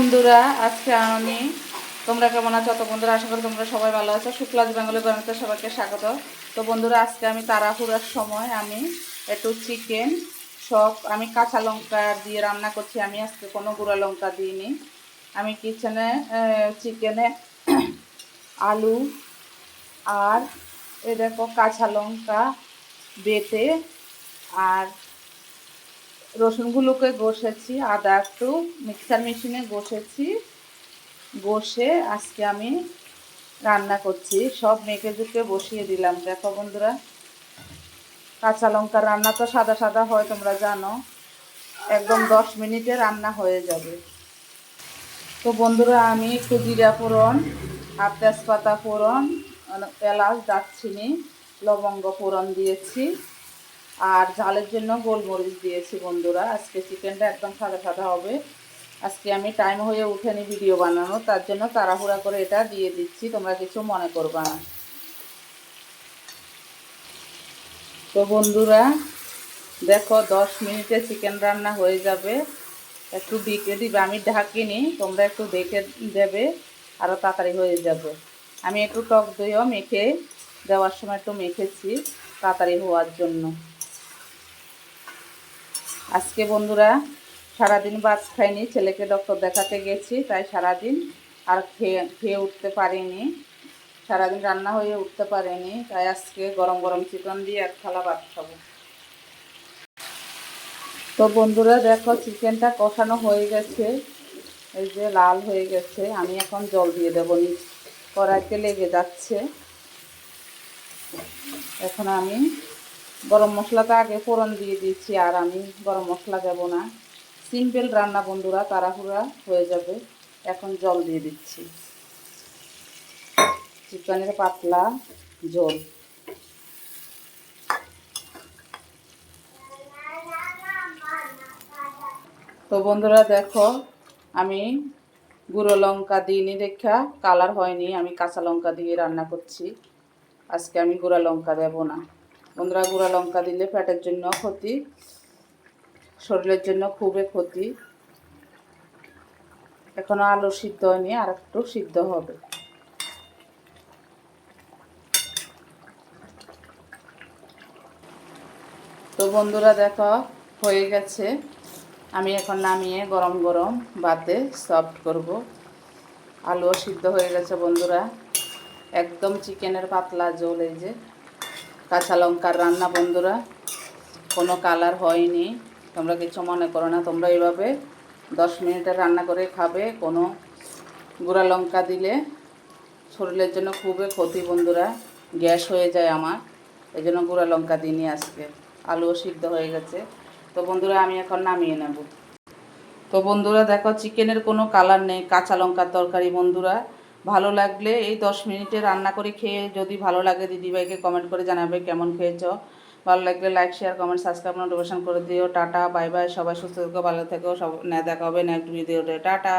বন্ধুরা, আজকে আমি, তোমরা কেমন আছো? তো বন্ধুরা, আশা করি তোমরা সবাই ভালো আছো। শুক্লাজ বেঙ্গলি গণিতে সবাইকে স্বাগত। তো বন্ধুরা, আজকে আমি তাড়াহুড়ার সময় আমি একটু চিকেন সব, আমি কাঁচা লঙ্কা দিয়ে রান্না করছি। আমি আজকে কোনো গুঁড়া লঙ্কা দিইনি। আমি কিচেনে চিকেনে আলু আর এ দেখো কাঁচা লঙ্কা বেটে আর রসুনগুলোকে ঘষেছি আদা একটু, মিক্সার মেশিনে ঘষেছি ঘষে আজকে আমি রান্না করছি। সব মেখে জুকে বসিয়ে দিলাম। দেখো বন্ধুরা, কাঁচা লঙ্কার রান্না তো সাদা সাদা হয়, তোমরা জানো। একদম দশ মিনিটে রান্না হয়ে যাবে। তো বন্ধুরা, আমি একটু জিরা ফোড়ন আর তেজপাতা ফোড়ন এলাচ, দারচিনি, লবঙ্গ ফোড়ন দিয়েছি। আর ঝালের জন্য গোলমরিচ দিয়েছি বন্ধুরা। আজকে চিকেনটা একদম সাদা সাদা হবে। আজকে আমি টাইম হয়ে উঠেনি ভিডিও বানানো, তার জন্য তাড়াহুড়া করে এটা দিয়ে দিচ্ছি। তোমরা কিছু মনে করবা না। তো বন্ধুরা, দেখো দশ মিনিটে চিকেন রান্না হয়ে যাবে। একটু ডেকে দিবে। আমি ঢাকিনি, তোমরা একটু দেখে দেবে আরও তাড়াতাড়ি হয়ে যাবে। আমি একটু টক দইও মেখে দেওয়ার সময় একটু মেখেছি, তাড়াতাড়ি হওয়ার জন্য। আজকে বন্ধুরা সারাদিন বাস খাইনি, ছেলেকে ডক্টর দেখাতে গেছি তাই সারাদিন, আর খেয়ে খেয়ে উঠতে পারিনি। সারাদিন রান্না হয়ে উঠতে পারিনি, তাই আজকে গরম গরম চিকেন দিয়ে এক থালা ভাত খাব। তো বন্ধুরা দেখো, চিকেনটা কষানো হয়ে গেছে, এই যে লাল হয়ে গেছে, আমি এখন জল দিয়ে দেবো নি কড়াইতে লেগে যাচ্ছে। এখন আমি গরম মশলাটা আগে ফোড়ন দিয়ে দিচ্ছি, আর আমি গরম মশলা দেব না। সিম্পল রান্না বন্ধুরা, তাড়াহুড়া হয়ে যাবে। এখন জল দিয়ে দিচ্ছি। চিকেনের পাতলা জল। তো বন্ধুরা দেখো, আমি গুঁড়ো লঙ্কা দিইনি দেখা, কালার হয়নি, আমি কাঁচা লঙ্কা দিয়ে রান্না করছি। আজকে আমি গুঁড়া লঙ্কা দেব না। বন্ধুরা গুঁড়া লঙ্কা দিলে পেটের জন্য ক্ষতি, শরীরের জন্য খুবই ক্ষতি। এখনও আলু সিদ্ধ হয়নি, আর একটু সিদ্ধ হবে। তো বন্ধুরা দেখো, হয়ে গেছে। আমি এখন নামিয়ে গরম গরম বাতে সফট করব। আলুও সিদ্ধ হয়ে গেছে বন্ধুরা। একদম চিকেনের পাতলা জল এই যে। কাঁচা লঙ্কার রান্না বন্ধুরা, কোনো কালার হয়নি। তোমরা কিছু মনে করো না, তোমরা এইভাবে দশ মিনিটে রান্না করে খাবে, কোনো গুঁড়া লঙ্কা দিলে। শরীরের জন্য খুবই ক্ষতি বন্ধুরা, গ্যাস হয়ে যায় আমার এই জন্য গুঁড়া লঙ্কা দিইনি আজকে। আলুও সিদ্ধ হয়ে গেছে। তো বন্ধুরা, আমি এখন নামিয়ে নেব। তো বন্ধুরা, দেখো চিকেনের কোনো কালার নেই, কাঁচা লঙ্কার তরকারি বন্ধুরা। ভালো লাগলে এই দশ মিনিটে রান্না করে খেয়ে যদি ভালো লাগে দিদিভাইকে কমেন্ট করে জানাবে কেমন খেয়েছ। ভালো লাগলে like share comment subscribe notification করে দিও। টাটা বাই বাই সবাই সুস্থ থেকো, ভালো থেকো, সব দেখা হবে নেক্সট ভিডিওতে টাটা!